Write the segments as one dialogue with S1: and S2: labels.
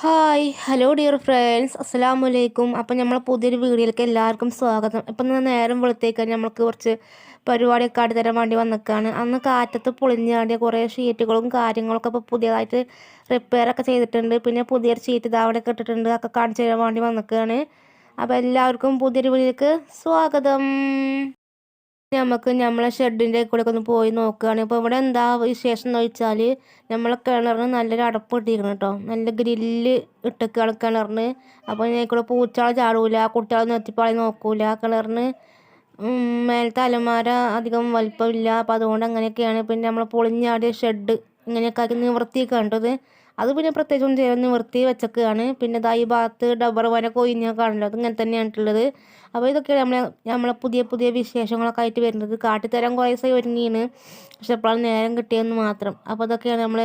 S1: Hi hello dear friends. അസ്സാം വലൈക്കും അപ്പം നമ്മൾ പുതിയൊരു വീഡിയോയിലേക്ക് എല്ലാവർക്കും സ്വാഗതം. ഇപ്പം ഇന്ന് നേരം വെളുത്തേക്കാൻ നമ്മൾക്ക് കുറച്ച് പരിപാടിയൊക്കെ ആടി തരാൻ വേണ്ടി വന്നിക്കാണ്. അന്ന് കാറ്റത്ത് പൊളിഞ്ഞാടിയ കുറേ ഷീറ്റുകളും കാര്യങ്ങളൊക്കെ ഇപ്പോൾ പുതിയതായിട്ട് റിപ്പയറൊക്കെ ചെയ്തിട്ടുണ്ട്. പിന്നെ പുതിയൊരു ഷീറ്റ് ഇത് അവിടെ ഇട്ടിട്ടുണ്ട്. ഒക്കെ കാണിച്ചു തരാൻ വേണ്ടി വന്നിക്കാണ്. അപ്പോൾ എല്ലാവർക്കും പുതിയൊരു വീഡിയോയിലേക്ക് സ്വാഗതം. നമുക്ക് നമ്മളെ ഷെഡിന്റെ കൂടെ ഒന്ന് പോയി നോക്കുകയാണ് ഇപ്പോൾ ഇവിടെ എന്താ വിശേഷം എന്ന് വെച്ചാൽ നമ്മളെ കിണറിന് നല്ലൊരു അടപ്പ് ഇട്ടിരിക്കണം കേട്ടോ നല്ല ഗ്രില്ല് ഇട്ടേക്കാണ് കിണറിന്. അപ്പോൾ ഇതിനെ പൂച്ചാളെ ചാടൂല കുട്ടികളെ നിർത്തിപ്പാളി നോക്കൂല. കിണറിന് മേലത്തെ അലമാര അധികം വലിപ്പമില്ല. അപ്പോൾ അതുകൊണ്ട് അങ്ങനെയൊക്കെയാണ്. പിന്നെ നമ്മൾ പൊളിഞ്ഞാടിയ ഷെഡ് ഇങ്ങനെയൊക്കെ ആക്കി നിവർത്തിയൊക്കെ കണ്ടത് അത് പിന്നെ പ്രത്യേകിച്ചൊന്നും ചെയ്യാൻ നിവർത്തി വെച്ചൊക്കെയാണ് പിന്നെ ഇതാ ഈ ഭാഗത്ത് ഡബർ വന കൊയിഞ്ഞ കാണല്ലോ അത് ഇങ്ങനെ തന്നെയാണുള്ളത്. അപ്പോൾ ഇതൊക്കെയാണ് നമ്മളെ നമ്മളെ പുതിയ പുതിയ വിശേഷങ്ങളൊക്കെ ആയിട്ട് വരുന്നത്. കാട്ടിത്തരാൻ കുറേ ദിവസമായി ഒരുങ്ങിയാണ്. പക്ഷെ എപ്പോഴാണ് നേരം കിട്ടിയെന്ന് മാത്രം. അപ്പോൾ അതൊക്കെയാണ് നമ്മൾ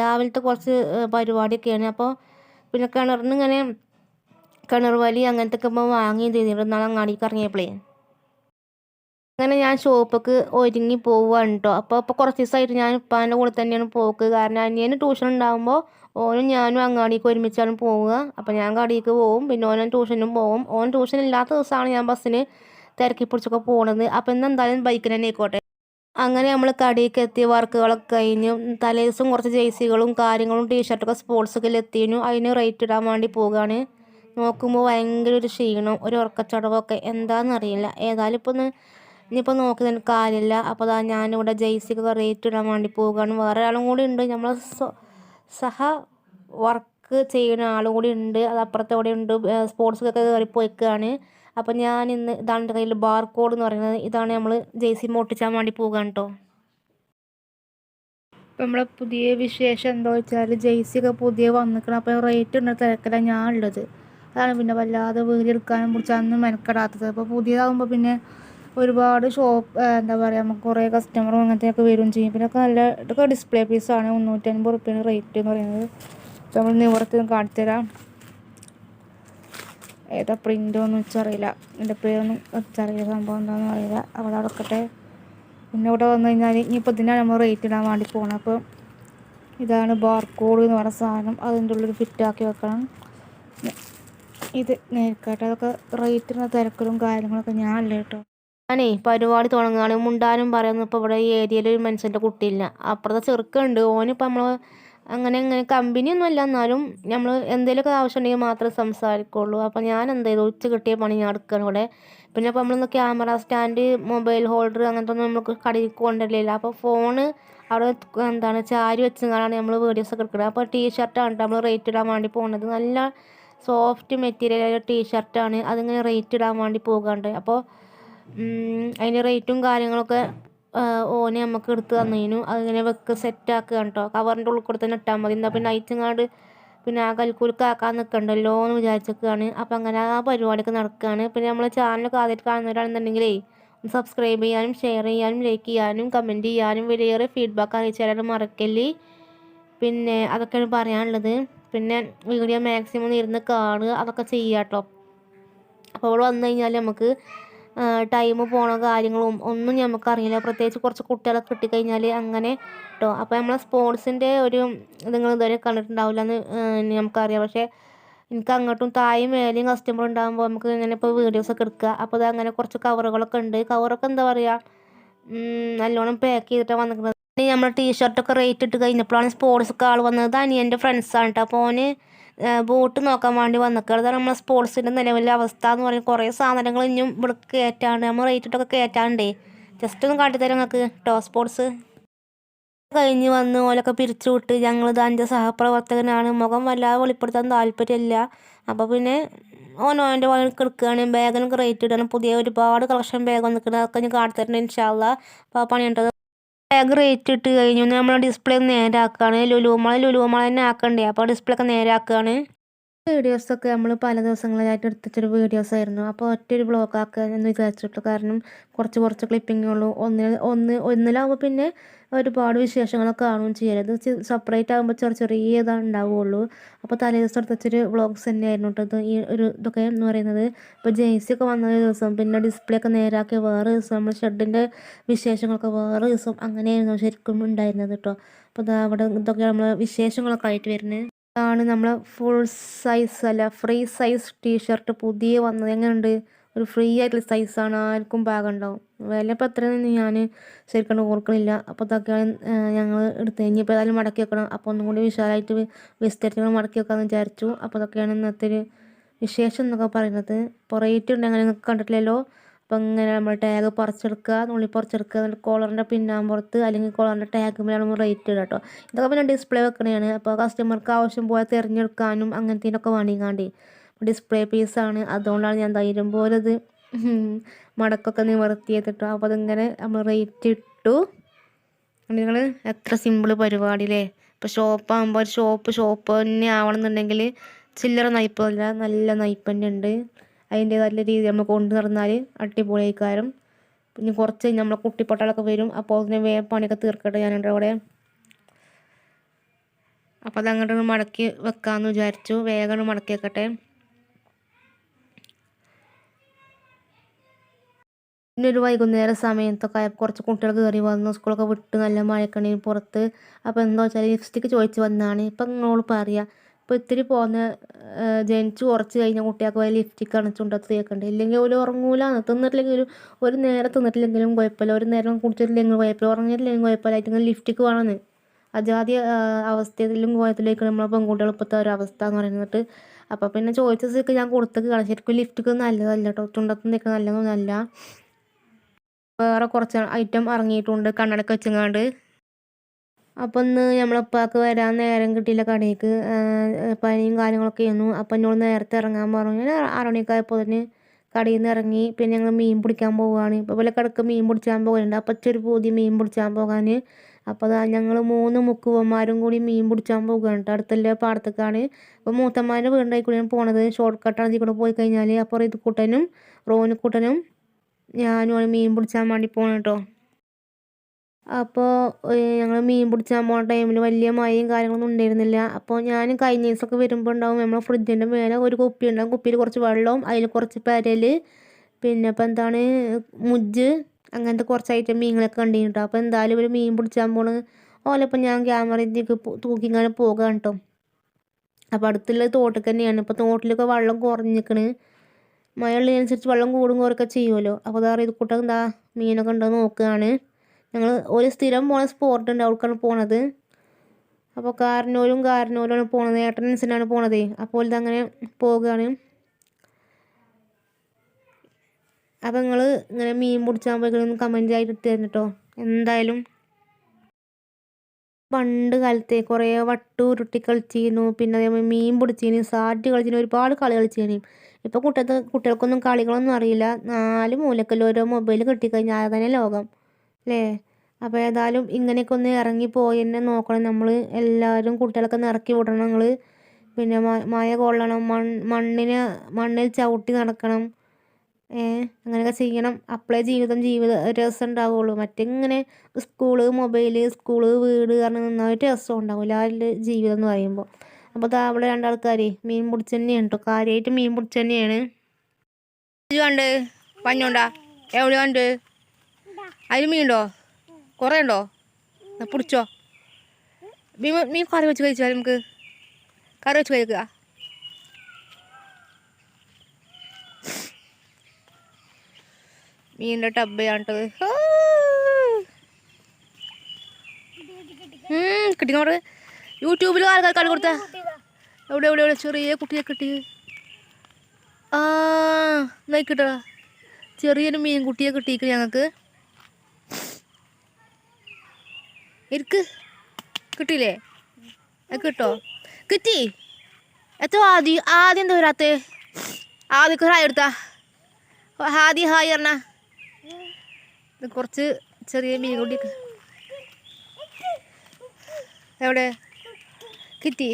S1: രാവിലത്തെ കുറച്ച് പരിപാടിയൊക്കെയാണ്. അപ്പോൾ പിന്നെ കിണറിന് ഇങ്ങനെ കിണർ വലി അങ്ങനത്തെ ഒക്കെ ഇപ്പോൾ ചെയ്തിരുന്നു നാളെ അങ്ങാടിക്ക് ഇറങ്ങിയപ്പോഴേ അങ്ങനെ ഞാൻ ഷോപ്പിക്ക് ഒരുങ്ങി പോവുകയാണ് കേട്ടോ അപ്പോൾ ഇപ്പോൾ കുറച്ച് ദിവസമായിട്ട് ഞാൻ ഉപ്പാന്റെ കൂടെ തന്നെയാണ് പോക്ക്. കാരണം അനിയന് ട്യൂഷൻ ഉണ്ടാകുമ്പോൾ ഓനും ഞാനും അങ്ങാടിക്ക് ഒരുമിച്ചാണ് പോവുക. അപ്പോൾ ഞാൻ കടയിലേക്ക് പോവും. പിന്നെ ഓനും ട്യൂഷനും പോവും. ഓൻ ട്യൂഷൻ ഇല്ലാത്ത ദിവസമാണ് ഞാൻ ബസ്സിന് തിരക്കി പിടിച്ചൊക്കെ പോണത്. അപ്പോൾ എന്തായാലും ബൈക്കിന് തന്നെ ആയിക്കോട്ടെ. അങ്ങനെ നമ്മൾ കടയിലേക്ക് എത്തിയ വർക്കുകളൊക്കെ കഴിഞ്ഞു. തലേദിവസം കുറച്ച് ജേഴ്സികളും കാര്യങ്ങളും ടീഷർട്ടൊക്കെ സ്പോർട്സൊക്കെ എത്തിയിരുന്നു. അതിന് റേറ്റ് ഇടാൻ വേണ്ടി പോവുകയാണ് നോക്കുമ്പോൾ ഭയങ്കര ഒരു ക്ഷീണം ഒരു ഉറക്കച്ചടവൊക്കെ. എന്താണെന്നറിയില്ല ഏതായാലും ഇപ്പോൾ ഒന്ന് ഇനിയിപ്പോൾ നോക്കി നിനക്ക് കാര്യമില്ല. അപ്പോൾ അതാ ഞാനിവിടെ ജയ്സിക്ക് റേറ്റ് ഇടാൻ വേണ്ടി പോവുകയാണ്. വേറെ ഒരാളും കൂടി ഉണ്ട്. നമ്മൾ സഹ വർക്ക് ചെയ്യുന്ന ആളും കൂടി ഉണ്ട്. അത് അപ്പുറത്തെ അവിടെ ഉണ്ട്. സ്പോർട്സിലൊക്കെ കയറി പോയിക്കുകയാണ് അപ്പോൾ ഞാൻ ഇന്ന് ഇതാണ് എന്റെ കയ്യിൽ ബാർ കോഡ് എന്ന് പറയുന്നത്. ഇതാണ് നമ്മൾ ജെയ്സി മോട്ടിച്ചാൻ വേണ്ടി പോകാൻ കേട്ടോ. ഇപ്പം നമ്മളെ പുതിയ വിശേഷം എന്താ വെച്ചാൽ ജെയ്സിയൊക്കെ പുതിയ വന്നിക്കണം. അപ്പോൾ റേറ്റ് ഉണ്ട് തിരക്കിലാണ് ഞാൻ ഉള്ളത് അതാണ് പിന്നെ വല്ലാതെ വീടെടുക്കാനും കുറിച്ചാണെന്ന് മെനക്കെടാത്തത്. അപ്പോൾ പുതിയതാകുമ്പോൾ പിന്നെ ഒരുപാട് ഷോപ്പ് എന്താ പറയുക നമുക്ക് കുറേ കസ്റ്റമറും അങ്ങനത്തെയൊക്കെ വരും ചെയ്യും. പിന്നെ ഒക്കെ നല്ല ഇതൊക്കെ ഡിസ്പ്ലേ പീസാണ് മുന്നൂറ്റൻപത് റുപ്യാണ് റേറ്റ് എന്ന് പറയുന്നത്. നമ്മൾ നിവർത്തി കാണിച്ചു തരാം ഏതാ പ്രിന്റ് ഒന്നും വെച്ചറിയില്ല. എന്റെ പേരൊന്നും വെച്ചറിയില്ല. സംഭവം എന്താണെന്ന് അറിയില്ല. അവിടെ അടക്കട്ടെ. പിന്നെ ഇവിടെ വന്നു കഴിഞ്ഞാൽ ഇനിയിപ്പോൾ ഇതിനാണ് നമ്മൾ റേറ്റ് ഇടാൻ വേണ്ടി പോകണം അപ്പോൾ ഇതാണ് ബാർകോഡ് എന്ന് പറയുന്ന സാധനം. അതിന്റെ ഉള്ളിൽ ഫിറ്റാക്കി വെക്കണം. ഇത് നേരിക്കട്ടെ. അതൊക്കെ റേറ്റിന് തിരക്കലും കാര്യങ്ങളൊക്കെ ഞാനല്ല കേട്ടോ. ഞാനേ പരിപാടി തുടങ്ങുകയാണ്. മുണ്ടാനും പറയുന്നു ഇപ്പോൾ ഇവിടെ ഈ ഏരിയയിൽ ഒരു മനുഷ്യന്റെ കുട്ടിയില്ല. അപ്പുറത്തെ ചെറുക്കുണ്ട്. ഓനിപ്പോൾ നമ്മൾ അങ്ങനെ അങ്ങനെ കമ്പനിയൊന്നും അല്ല എന്നാലും നമ്മൾ എന്തെങ്കിലുമൊക്കെ ആവശ്യമുണ്ടെങ്കിൽ മാത്രമേ സംസാരിക്കുള്ളൂ. അപ്പോൾ ഞാൻ എന്ത് ചെയ്തു? ഉച്ച കിട്ടിയ പണി ഞാൻ എടുക്കണം ഇവിടെ. പിന്നെ അപ്പോൾ നമ്മളൊന്ന് ക്യാമറ സ്റ്റാൻഡ് മൊബൈൽ ഹോൾഡർ അങ്ങനത്തെ ഒന്നും നമുക്ക് കടയിൽ കൊണ്ടുവരില്ല അപ്പോൾ ഫോണ് അവിടെ എന്താണ് ചാരി വെച്ചാണ് നമ്മൾ വീഡിയോസ് ഒക്കെ എടുക്കുന്നത്. അപ്പോൾ ടീഷർട്ടാണ് നമ്മൾ റേറ്റ് ഇടാൻ വേണ്ടി പോകുന്നത്. നല്ല സോഫ്റ്റ് മെറ്റീരിയൽ ടീഷർട്ടാണ് അതിങ്ങനെ റേറ്റ് ഇടാൻ വേണ്ടി പോകാണ്ട് അപ്പോൾ അതിന്റെ റേറ്റും കാര്യങ്ങളൊക്കെ ഓനെ നമുക്ക് എടുത്ത് തന്നതിനു അതിങ്ങനെ വെക്ക് സെറ്റാക്കുക കേട്ടോ കവറിന്റെ ഉള്ളിൽ കൂടെ തന്നെ ഇട്ടാൽ മതി. എന്താ പിന്നെ അയച്ചങ്ങാണ്ട് പിന്നെ ആ കൽക്കൂലിക്കാക്കാൻ നിൽക്കണ്ടല്ലോ എന്ന് വിചാരിച്ചൊക്കെയാണ് അപ്പം അങ്ങനെ ആ പരിപാടിയൊക്കെ നടക്കുകയാണ് പിന്നെ നമ്മൾ ചാനലൊക്കെ ആദ്യമായിട്ട് കാണുന്നവരാണെന്നുണ്ടെങ്കിലേ സബ്സ്ക്രൈബ് ചെയ്യാനും ഷെയർ ചെയ്യാനും ലൈക്ക് ചെയ്യാനും കമന്റ് ചെയ്യാനും വലിയേറെ ഫീഡ്ബാക്ക് അറിയിച്ചു തരാനും മറക്കല്ലേ. പിന്നെ അതൊക്കെയാണ് പറയാനുള്ളത്. പിന്നെ വീഡിയോ മാക്സിമം ഇരുന്ന് കാണുക അതൊക്കെ ചെയ്യാം കേട്ടോ അപ്പോൾ അവിടെ വന്നു കഴിഞ്ഞാൽ നമുക്ക് ടൈം പോണ കാര്യങ്ങളും ഒന്നും നമുക്കറിയില്ല പ്രത്യേകിച്ച് കുറച്ച് കുട്ടികളൊക്കെ കിട്ടിക്കഴിഞ്ഞാൽ അങ്ങനെ കേട്ടോ അപ്പോൾ നമ്മളെ സ്പോർട്സിന്റെ ഒരു നിങ്ങൾ ഇതുവരെ കണ്ടിട്ടുണ്ടാവില്ല എന്ന് നമുക്കറിയാം പക്ഷേ എനിക്ക് അങ്ങോട്ടും താഴെ മേലെയും കസ്റ്റമർ ഉണ്ടാകുമ്പോൾ നമുക്ക് ഇങ്ങനെ ഇപ്പോൾ വീഡിയോസൊക്കെ എടുക്കുക അപ്പോൾ അത് അങ്ങനെ കുറച്ച് കവറുകളൊക്കെ ഉണ്ട്. കവറൊക്കെ എന്താ പറയുക നല്ലോണം പാക്ക് ചെയ്തിട്ടാണ് വന്നിരിക്കുന്നത്. നമ്മൾ ടീഷർട്ടൊക്കെ റേറ്റ് ഇട്ട് കഴിഞ്ഞപ്പോഴാണ് സ്പോർട്സ് ആൾ വന്നത്. അനിയന്റെ ഫ്രണ്ട്സാണ് കേട്ടോ അപ്പോൾ ഓന് ബോട്ട് നോക്കാൻ വേണ്ടി വന്നിക്കുക അതാണ് നമ്മളെ സ്പോർട്സിന്റെ നിലവിലെ അവസ്ഥ എന്ന് പറയുന്നത് കുറേ സാധനങ്ങൾ ഇനിയും ഇവിടെ കയറ്റാണ്ട് നമ്മൾ റേറ്റിട്ടൊക്കെ കയറ്റാണ്ടേ ജസ്റ്റ് ഒന്ന് കാട്ടിത്തരാം നിങ്ങൾക്ക് കേട്ടോ സ്പോർട്സ് കഴിഞ്ഞ് വന്ന് ഓലൊക്കെ പിരിച്ചു വിട്ട് ഞങ്ങളിത് അഞ്ച് സഹപ്രവർത്തകനാണ്. മുഖം വല്ലാതെ വെളിപ്പെടുത്താൻ താല്പര്യമില്ല. അപ്പോൾ പിന്നെ ഓനോന്റെ എന്റെ കിടക്കുകയാണ്. ബാഗിനൊക്കെ റേറ്റ് ഇടുകയാണ് പുതിയ ഒരുപാട് കളക്ഷൻ ബാഗ് വന്നിട്ടുണ്ട് അതൊക്കെ ഞാൻ കാട്ടിത്തരണം ഇൻഷാല്ല അപ്പോൾ പണിയുണ്ടത് ബാഗ് റേറ്റ് ഇട്ട് കഴിഞ്ഞു നമ്മൾ ഡിസ്പ്ലേ നേരെ നേരാക്കുകയാണ് ലുലു ലുലുമള തന്നെ ആക്കണ്ടേ? അപ്പോൾ ഡിസ്പ്ലേ ഒക്കെ നേരാക്കുകയാണ് വീഡിയോസൊക്കെ നമ്മൾ പല ദിവസങ്ങളിലായിട്ട് എടുത്തിട്ടൊരു വീഡിയോസ് ആയിരുന്നു അപ്പോൾ ഒറ്റൊരു ബ്ലോഗ് ആക്കുക എന്ന് വിചാരിച്ചിട്ടു കാരണം കുറച്ച് കുറച്ച് ക്ലിപ്പിങ്ങേ ഉള്ളൂ. ഒന്ന് ഒന്ന് ഒന്നിലാവുമ്പോൾ പിന്നെ ഒരുപാട് വിശേഷങ്ങളൊക്കെ കാണുകയും ചെയ്യരുത് സെപ്പറേറ്റ് ആകുമ്പോൾ ചെറിയ ചെറിയ ഇതാണ് ഉണ്ടാവുകയുള്ളൂ അപ്പോൾ തലേ ദിവസം എടുത്തൊരു വ്ളോഗ്സ് തന്നെയായിരുന്നു കേട്ടോ. ഈ ഒരു ഇതൊക്കെ എന്ന് പറയുന്നത്. ഇപ്പോൾ ജേഴ്സി ഒക്കെ വന്ന ദിവസം പിന്നെ ഡിസ്പ്ലേ ഒക്കെ നേരാക്കിയ വേറെ ദിവസം നമ്മൾ ഷെഡിന്റെ വിശേഷങ്ങളൊക്കെ വേറെ ദിവസം അങ്ങനെയായിരുന്നു ശരിക്കും ഉണ്ടായിരുന്നത് കേട്ടോ. അപ്പോൾ അവിടെ ഇതൊക്കെ നമ്മൾ വിശേഷങ്ങളൊക്കെ ആയിട്ട് വരുന്നത്. ആണ് നമ്മൾ ഫുൾ സൈസ് അല്ല ഫ്രീ സൈസ് ടീഷർട്ട് പുതിയ വന്നത് എങ്ങനെയുണ്ട്? ഒരു ഫ്രീ ആയിട്ടുള്ള സൈസാണ് ആർക്കും പാകം ഉണ്ടാവും. വില ഇപ്പോൾ എത്രയാണെന്ന് ഞാൻ ശരിക്കും ഓർക്കണില്ല. അപ്പോൾ ഇതൊക്കെയാണ് ഞങ്ങൾ എടുത്ത് ഇനിയിപ്പോൾ ഏതായാലും മടക്കി വെക്കണം. അപ്പോൾ ഒന്നും കൂടി വിശാലമായിട്ട് വിസ്തരിച്ച് മടക്കി വെക്കാമെന്ന് വിചാരിച്ചു. അപ്പോൾ ഇതൊക്കെയാണ് ഇന്നത്തെ ഒരു വിശേഷം എന്നൊക്കെ പറയുന്നത്. ഇപ്പോൾ റേറ്റ് ഉണ്ട് അങ്ങനെ കണ്ടിട്ടില്ലല്ലോ. അപ്പോൾ ഇങ്ങനെ നമ്മൾ ടാഗ് പറിച്ചെടുക്കുക നുള്ളി പറിച്ചെടുക്കുക എന്നിട്ട് കോളറിന്റെ പിന്നാമ്പുറത്ത് അല്ലെങ്കിൽ കോളറിന്റെ ടാഗ് നമ്മൾ റേറ്റ് ഇടുക കേട്ടോ. ഇതൊക്കെ പിന്നെ ഡിസ്പ്ലേ വെക്കണതാണ് അപ്പോൾ കസ്റ്റമർക്ക് ആവശ്യം പോയാൽ തിരഞ്ഞെടുക്കാനും അങ്ങനത്തേനൊക്കെ വേണ്ടിങ്ങാണ്ടി ഡിസ്പ്ലേ പീസാണ് അതുകൊണ്ടാണ് ഞാൻ ധൈര്യം പോലെ മടക്കൊക്കെ നിവർത്തി ചെയ്തിട്ടോ അപ്പോൾ അതിങ്ങനെ നമ്മൾ റേറ്റ് ഇട്ടു. നിങ്ങൾ എത്ര സിമ്പിൾ പരിപാടി അല്ലേ ഇപ്പോൾ ഷോപ്പാകുമ്പോൾ ഒരു ഷോപ്പ് ഷോപ്പ് തന്നെ ആവണമെന്നുണ്ടെങ്കിൽ ചില്ലറ നയ്പ്പല്ല നല്ല നയ്പ്പന്നെ തന്നെ ഉണ്ട് നല്ല രീതിയിൽ നമ്മൾ കൊണ്ടു നടന്നാൽ അടിപൊളിയായിക്കാരം പിന്നെ കുറച്ച് നമ്മളെ കുട്ടിപ്പൊട്ടാളൊക്കെ വരും. അപ്പോൾ അതിന് വേ പണിയൊക്കെ തീർക്കട്ടെ ഞാനുണ്ട് അവിടെ. അപ്പോൾ അതങ്ങോട്ട് മടക്കി വെക്കാമെന്ന് വിചാരിച്ചു. വേഗം മടക്കി വെക്കട്ടെ. പിന്നെ ഒരു വൈകുന്നേര സമയത്തൊക്കെ കുറച്ച് കുട്ടികൾ കയറി വന്നു. സ്കൂളൊക്കെ വിട്ട് നല്ല മഴക്കണി പുറത്ത്. അപ്പോൾ എന്താ വെച്ചാൽ ലിപ്സ്റ്റിക്ക് ചോദിച്ച് വന്നതാണ്. ഇപ്പം നിങ്ങളോട് പറയാം. ഇപ്പോൾ ഇത്തിരി പോന്ന് ജനിച്ച് കുറച്ച് കഴിഞ്ഞ കുട്ടികൾക്ക് വലിയ ലിപ്സ്റ്റിക്കാണ് ചുണ്ടത്ത് തേക്കേണ്ടത് ഇല്ലെങ്കിൽ ഒരു ഉറങ്ങൂല തിന്നിട്ടില്ലെങ്കിൽ ഒരു ഒരു നേരം തിന്നിട്ടില്ലെങ്കിലും കുഴപ്പമില്ല. ഒരു നേരം കുടിച്ചിട്ടില്ലെങ്കിലും കുഴപ്പമില്ല. ഉറങ്ങിയിട്ടില്ലെങ്കിൽ കുഴപ്പമില്ല. ആയിട്ട് ലിഫ്റ്റിക്ക് വേണമെന്ന് അജാതി അവസ്ഥയിലും കോയത്തിലേക്ക് നമ്മളെ പെൺകുട്ടികൾ ഇപ്പോഴത്തെ ഒരു അവസ്ഥ എന്ന് പറയുന്നത്. അപ്പോൾ പിന്നെ ചോദിച്ച ഞാൻ കൊടുത്തൊക്കെ കാണാം. ശരിക്കും ലിഫ്റ്റിക്ക് നല്ലതല്ല കേട്ടോ ചുണ്ടത്ത് നല്ലതൊന്നുമല്ല. വേറെ കുറച്ച് ഐറ്റം ഇറങ്ങിയിട്ടുണ്ട്. കണ്ണടക്ക് വെച്ചങ്ങാണ്ട്. അപ്പോൾ ഒന്ന് നമ്മളപ്പാക്ക് വരാൻ നേരം കിട്ടിയില്ല കടയിലേക്ക് പനിയും കാര്യങ്ങളൊക്കെ ആയിരുന്നു അപ്പം എന്നോട് നേരത്തെ ഇറങ്ങാൻ പറഞ്ഞു. ഞാൻ ആറ് മണിയൊക്കെയായപ്പോൾ തന്നെ കടയിൽ നിന്ന് ഇറങ്ങി. പിന്നെ ഞങ്ങൾ മീൻ പിടിക്കാൻ പോവുകയാണ് ഇപ്പോൾ പോലെ കിടക്ക് മീൻ പിടിച്ചാൻ പോകുന്നുണ്ട് അപ്പം ചെറു പൂതി മീൻ പിടിച്ചാൻ പോകാൻ അപ്പോൾ ഞങ്ങൾ മൂന്ന് മുക്കുവന്മാരും കൂടി മീൻ പിടിച്ചാൻ പോകുകയാണ് കേട്ടോ അടുത്തുള്ള പാടത്തേക്കാണ്. അപ്പോൾ മൂത്തമാരുടെ വീടിന്റെ കൂടെയാണ് പോണത്. ഷോർട്ട് കട്ടാണ് ഇതിൽ കൂടെ പോയി കഴിഞ്ഞാൽ അപ്പോൾ ഇത് കൂട്ടനും റോനിക്കുട്ടനും ഞാനും മീൻ പിടിച്ചാൻ വേണ്ടി പോകണം കേട്ടോ അപ്പോൾ ഞങ്ങൾ മീൻ പിടിച്ചാൻ പോകുന്ന ടൈമിൽ വലിയ മഴയും കാര്യങ്ങളൊന്നും ഉണ്ടായിരുന്നില്ല. അപ്പോൾ ഞാൻ കഴിഞ്ഞ ദിവസമൊക്കെ വരുമ്പോൾ ഉണ്ടാവും നമ്മളെ ഫ്രിഡ്ജിന്റെ മേലെ ഒരു കുപ്പി ഉണ്ടാവും കുപ്പിയിൽ കുറച്ച് വെള്ളവും അതിൽ കുറച്ച് പരൽ പിന്നെ ഇപ്പം എന്താണ് മുജ്ജ് അങ്ങനത്തെ കുറച്ച് ഐറ്റം മീനുകളൊക്കെ കേട്ടോ അപ്പോൾ എന്തായാലും ഒരു മീൻ പിടിച്ചാൻ പോണ്. ഓലപ്പം ഞാൻ ക്യാമറയിലേക്ക് തൂക്കി ഇങ്ങനെ പോകാം കേട്ടോ അപ്പോൾ അടുത്തുള്ള തോട്ടൊക്കെ തന്നെയാണ്. ഇപ്പോൾ തോട്ടിലൊക്കെ വെള്ളം കുറഞ്ഞിക്കണ്. മഴ ഉള്ളതിനനുസരിച്ച് വെള്ളം കൂടും കുറയൊക്കെ ചെയ്യുമല്ലോ അപ്പോൾ അതാ ഇത് കൂട്ടം എന്താ മീനൊക്കെ ഉണ്ടോ നോക്കുകയാണ് ഞങ്ങൾ ഒരു സ്ഥിരം പോണ സ്പോട്ട് ഉണ്ട്. അവർക്കാണ് പോണത്. അപ്പോൾ കാരനൂരും കാരനൂരാണ് പോണത്. ഏട്ടനൻസിനാണ് പോണത്. അപ്പോൾ ഇതങ്ങനെ പോവുകയാണ് അപ്പോൾ നിങ്ങൾ ഇങ്ങനെ മീൻ പിടിച്ചാൽ പോയി കമന്റ് ആയിട്ട് ഇട്ട് തരണം കേട്ടോ എന്തായാലും പണ്ട് കാലത്തെ കുറേ വട്ടു ഉരുട്ടി കളിച്ചിരുന്നു. പിന്നെ അതേപോലെ മീൻ പിടിച്ചിരുന്നു സാറ്റ് കളിച്ചിരുന്നു ഒരുപാട് കളി കളിച്ചിരുന്നു ഇപ്പോൾ കുട്ടികൾക്ക് കുട്ടികൾക്കൊന്നും കളികളൊന്നും അറിയില്ല. നാല് മൂലക്കല്ല ഓരോ മൊബൈൽ കിട്ടിക്കഴിഞ്ഞാൽ അത് തന്നെ ലോകം. അല്ലേ അപ്പോൾ ഏതായാലും ഇങ്ങനെയൊക്കെ ഒന്ന് ഇറങ്ങി പോയി തന്നെ നോക്കണം. നമ്മൾ എല്ലാവരും കുട്ടികളൊക്കെ ഒന്ന് ഇറക്കി വിടണം നിങ്ങൾ പിന്നെ മഴ കൊള്ളണം. മൺ മണ്ണിന് മണ്ണിൽ ചവിട്ടി നടക്കണം. അങ്ങനെയൊക്കെ ചെയ്യണം. അപ്പോഴേ ജീവിതം ജീവിത രസം ഉണ്ടാവുള്ളൂ. മറ്റിങ്ങനെ സ്കൂൾ മൊബൈൽ സ്കൂൾ വീട് കാരണം നിന്നാൽ ഒരു രസം ഉണ്ടാവില്ല ആ ജീവിതം എന്ന് പറയുമ്പോൾ. അപ്പോൾ ദാ അവിടെ രണ്ടാൾക്കാരെ മീൻ പിടിച്ച് തന്നെയാണ് കേട്ടോ കാര്യമായിട്ട് മീൻ പിടിച്ച് തന്നെയാണ് കണ്ട് പഞ്ഞോണ്ടാ. എവിടെ കണ്ട് അതിൽ മീനുണ്ടോ? കുറേ ഉണ്ടോ? പിടിച്ചോ. മീൻ മീൻ കറി വെച്ച് കഴിച്ചാൽ നമുക്ക്? കറി വെച്ച് കഴിക്കുക മീനിന്റെ ടബ്ബയാണിട്ടത് കിട്ടിക്കോട് യൂട്യൂബിൽ ആൾക്കാർ കളി കൊടുത്ത? എവിടെ എവിടെ എവിടെ? ചെറിയ കുട്ടിയെ കിട്ടി. ആ നോക്കിട്ടാ ചെറിയൊരു മീൻ കുട്ടിയെ കിട്ടിയിരിക്കും ഞങ്ങൾക്ക് ഇരിക്ക്. കിട്ടിയില്ലേ കിട്ടോ? കിട്ടി. എത്ര ആദ്യം ആദ്യം എന്താ വരാത്തേ? ആദ്യം ഹായ് എടുത്താ. ആദ്യം ഹായ് പറഞ്ഞ. കുറച്ച് ചെറിയ മീൻ കൂടി എവിടെ? കിട്ടി.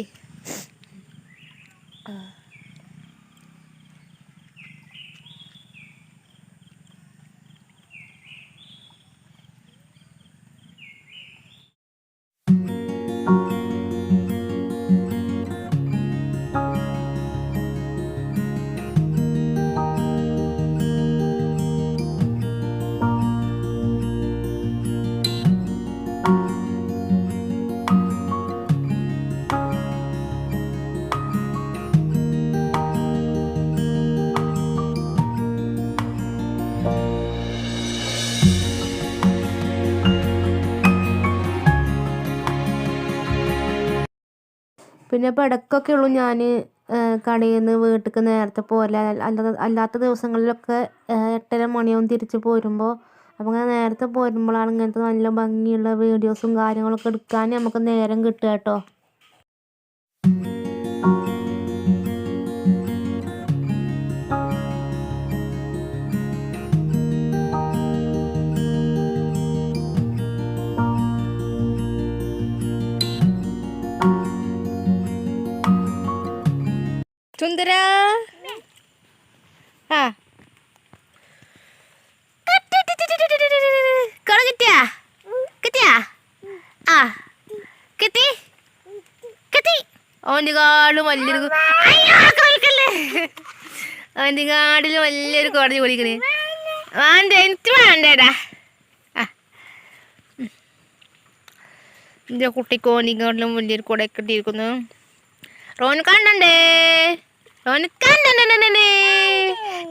S2: പിന്നെ ഇപ്പോൾ ഇടയ്ക്കൊക്കെ ഉള്ളൂ ഞാൻ കടയിൽ നിന്ന് വീട്ടിലേക്ക് നേരത്തെ പോരൽ അല്ലാതെ അല്ലാത്ത ദിവസങ്ങളിലൊക്കെ എട്ടര മണിയാവും തിരിച്ച് പോരുമ്പോൾ അപ്പോൾ അങ്ങനെ നേരത്തെ പോരുമ്പോഴാണ് ഇങ്ങനത്തെ നല്ല ഭംഗിയുള്ള വീഡിയോസും കാര്യങ്ങളൊക്കെ എടുക്കാൻ നമുക്ക് നേരം കിട്ടുക കേട്ടോ.
S1: സുന്ദര ആ.
S2: കിട്ടിയാ? കിട്ടിയാ? ആ. കിട്ടി? കിട്ടി. വലിയൊരു അവന്റെ അയ്യോ കളിക്കല്ലേ ഓന്റെ കാടിൽ വലിയൊരു കോടതി പൊളിക്കണേ. വേണ്ട എനിക്ക് വേണ്ടേടാ. എന്റെ കുട്ടിക്ക് ഓനിക്കാട്ടിലും വലിയൊരു കുടയൊക്കെ ഇട്ടിരിക്കുന്നു. റോൻ കണ്ടേ റോന് കണ്ടു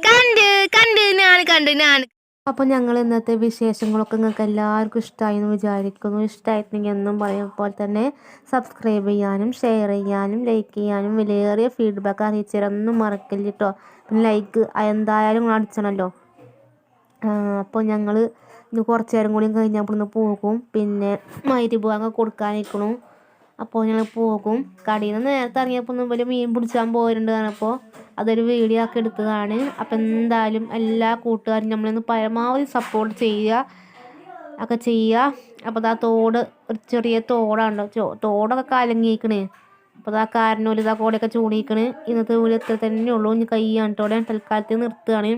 S2: കണ്ട് കണ്ട് ഞാൻ കണ്ട് ഞാൻ അപ്പോൾ ഞങ്ങൾ ഇന്നത്തെ വിശേഷങ്ങളൊക്കെ നിങ്ങൾക്ക് എല്ലാവർക്കും ഇഷ്ടമായി എന്ന് വിചാരിക്കുന്നു. ഇഷ്ടമായിട്ടുണ്ടെങ്കിൽ എന്നും പറയും അതുപോലെ തന്നെ സബ്സ്ക്രൈബ് ചെയ്യാനും ഷെയർ ചെയ്യാനും ലൈക്ക് ചെയ്യാനും വിലയേറിയ ഫീഡ്ബാക്ക് അറിയിച്ചു തരാനൊന്നും മറക്കല്ല കേട്ടോ പിന്നെ ലൈക്ക് എന്തായാലും നിങ്ങൾ അടിച്ചണമല്ലോ അപ്പോൾ ഞങ്ങൾ കുറച്ച് നേരം കൂടി കഴിഞ്ഞപ്പോൾ ഇന്ന് പോകും. പിന്നെ മൈരി പോകാൻ കൊടുക്കാനിരിക്കണു. അപ്പോൾ ഞങ്ങൾ പോകും. കടയിൽ നിന്ന് നേരത്തെ ഇറങ്ങിയപ്പോൾ വലിയ മീൻ പിടിച്ചാൻ പോയിട്ടുണ്ട് അപ്പോൾ അതൊരു വീഡിയോ ആക്കി എടുത്തതാണ്. അപ്പം എന്തായാലും എല്ലാ കൂട്ടുകാരും നമ്മളൊന്ന് പരമാവധി സപ്പോർട്ട് ചെയ്യുക. ഒക്കെ ചെയ്യുക. അപ്പോൾ ആ തോട് ഒരു ചെറിയ തോടാണല്ലോ തോടൊക്കെ കലങ്ങിയിരിക്കണേ. അപ്പോൾ ആ കാരനോൽ ഇതാ കോടയൊക്കെ ചൂടിയിരിക്കണ്. ഇന്നത്തെ വീഡിയോ ഇത്ര തന്നെ ഉള്ളൂ. ഇനി കൈ കണ്ടോടെ തൽക്കാലത്ത് നിർത്തുകയാണ്.